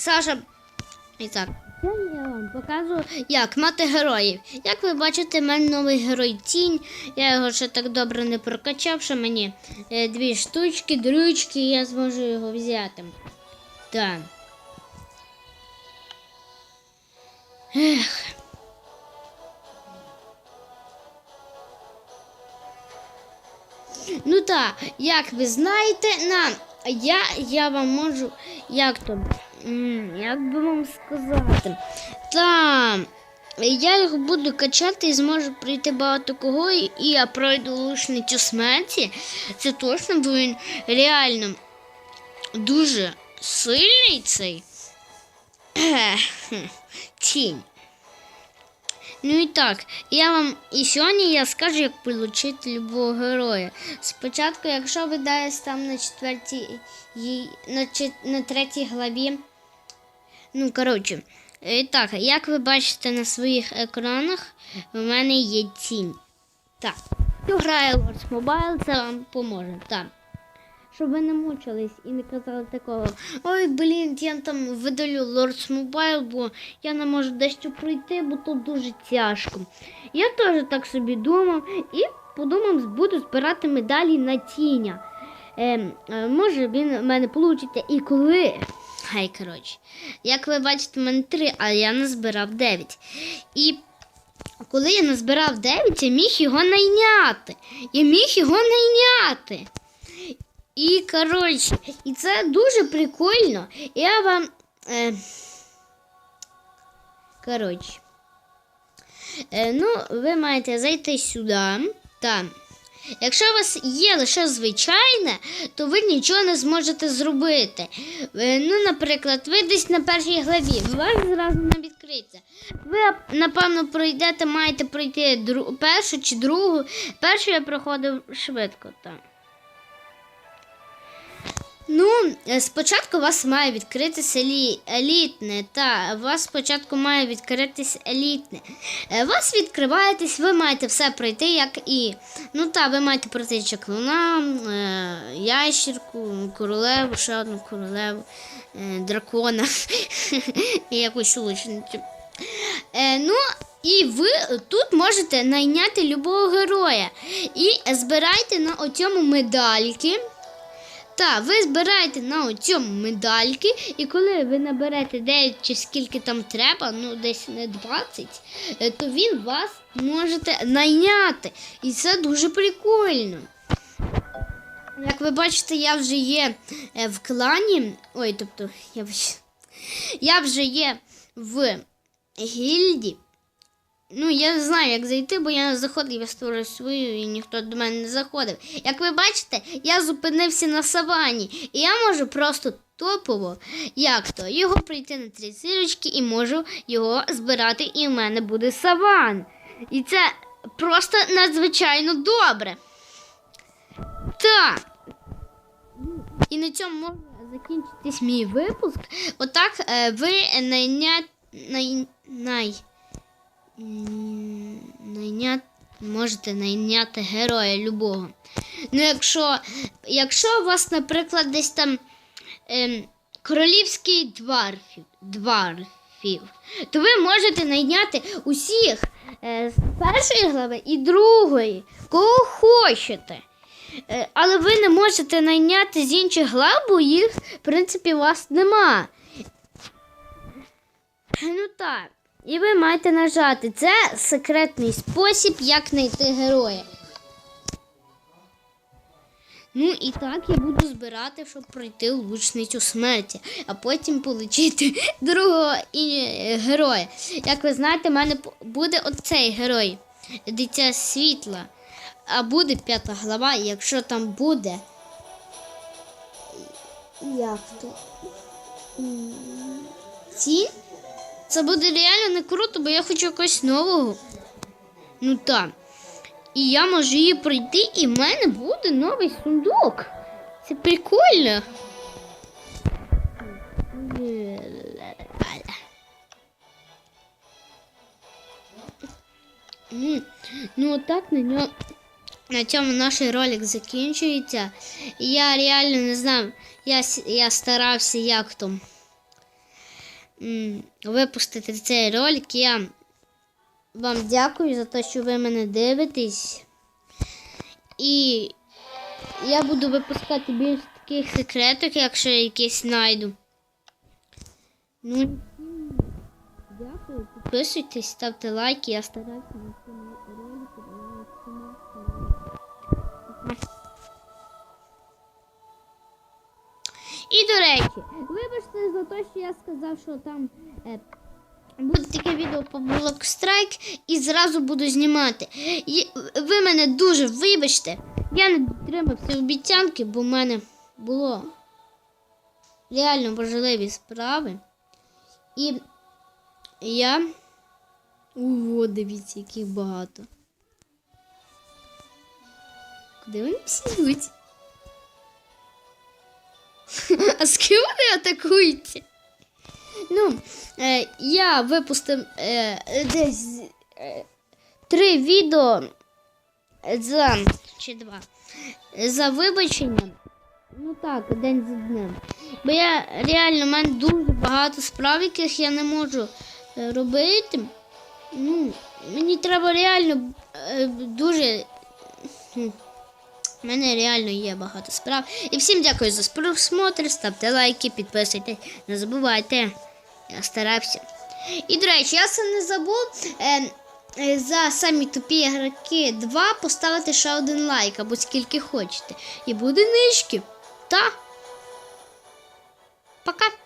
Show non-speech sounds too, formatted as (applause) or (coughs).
Саша. І так. Я вам покажу, як мати героїв. Як ви бачите, в мене новий герой тінь. Я його ще так добре не прокачав, що мені е, дві штучки, дрючки, і я зможу його взяти. Так. Ех. Ну так, як ви знаєте, на я, я вам можу, як то, як би вам сказати, та я їх буду качати і зможу пройти багато кого, і я пройду лушницю смерті. Це точно, бо він реально дуже сильний цей (coughs) тінь. Ну і так, я вам і сьогодні я скажу, як отримати любого героя. Спочатку, якщо ви десь там на четвертій, на, на третій главі. Ну, коротше, і так, як ви бачите на своїх екранах, в мене є тінь. Так, грає Lords Mobile, це вам поможе. Так. Щоб ви не мучились і не казали такого. Ой, блін, я там видалю Lords Mobile, бо я не можу дещо пройти, бо тут дуже тяжко. Я теж так собі думав і подумав, буду збирати медалі на тіня. Ем, е, може він в мене вийде і коли. Хай, коротше. Як ви бачите, в мене три, а я назбирав дев'ять. І коли я назбирав дев'ять, я міг його найняти. Я міг його найняти. І коротше, і це дуже прикольно. Я вам. Е, коротше. Е, ну, ви маєте зайти сюди. Там. Якщо у вас є лише звичайне, то ви нічого не зможете зробити. Е, ну, наприклад, ви десь на першій главі, вам зразу не відкриється. Ви, напевно, пройдете, маєте пройти першу чи другу. Першу я проходив швидко там. Ну, е, спочатку у вас має відкритися елі- елітне, та у вас спочатку має відкритись елітне. Е, У вас відкриваєтесь, ви маєте все пройти, як і. Ну та, ви маєте пройти чаклуна, е, ящірку, королеву, ще одну королеву, е, дракона (laughs) і якусь лучницю. Е, ну, і ви тут можете найняти любого героя. І збирайте на оцьому медальки. Так, ви збираєте на цьому медальки, і коли ви наберете 9 чи скільки там треба, ну десь не 20, е, то він вас можете найняти. І це дуже прикольно. Як ви бачите, я вже є е, в клані. Ой, тобто, я, вже- я вже є в гільді. Ну, я не знаю, як зайти, бо я не заходив, я створив свою і ніхто до мене не заходив. Як ви бачите, я зупинився на савані, і я можу просто топово, як то, його прийти на три зірочки і можу його збирати, і в мене буде саван. І це просто надзвичайно добре. Так. І на цьому може закінчитись мій випуск. Отак е, ви найня... най... най... Найняти, можете найняти героя любого. Ну, якщо, якщо у вас, наприклад, десь там ем, королівський дварфів, дварфів, то ви можете найняти усіх е, з першої глави і другої, кого хочете. Е, але ви не можете найняти з інших глав, бо їх, в принципі, у вас нема. Ну так. І ви маєте нажати. Це секретний спосіб, як знайти героя. Ну і так я буду збирати, щоб пройти лучницю смерті, а потім отримати (laughs) другого і, е, героя. Як ви знаєте, в мене буде оцей герой, дитя світла. А буде п'ята глава, якщо там буде. Як то? Тінь? Це буде реально не круто, бо я хочу якогось нового. Ну так. І я можу її пройти, і в мене буде новий сундук. Це прикольно. Ну, отак на ньому. На цьому наш ролик закінчується. Я реально не знаю, я, я старався як там випустити цей ролик. Я вам дякую за те, що ви мене дивитесь. І я буду випускати більше таких секреток, якщо я якісь знайду. Ну, дякую. Підписуйтесь, ставте лайки, я стараюся на цьому ролику. І до речі, вибачте за те, що я сказав, що там е, буде таке відео по Blockstrike і зразу буду знімати. І ви мене дуже вибачте. Я не дотримався обіцянки, бо в мене було реально важливі справи. І я. Ого, дивіться, яких багато. Куди вони всі йдуть? А з ким вони атакуються? Ну, е, я випустив е, десь е, три відео за чи два за вибаченням. Ну так, день за днем. Бо я реально в мене дуже багато справ, яких я не можу е, робити. Ну, мені треба реально е, дуже. У мене реально є багато справ. І всім дякую за просмотр. Ставте лайки, підписуйтесь, не забувайте. Я старався. І, до речі, я це не забув. Е, за самі тупі ігроки 2 поставити ще один лайк або скільки хочете. І буде нижки. Та. Пока.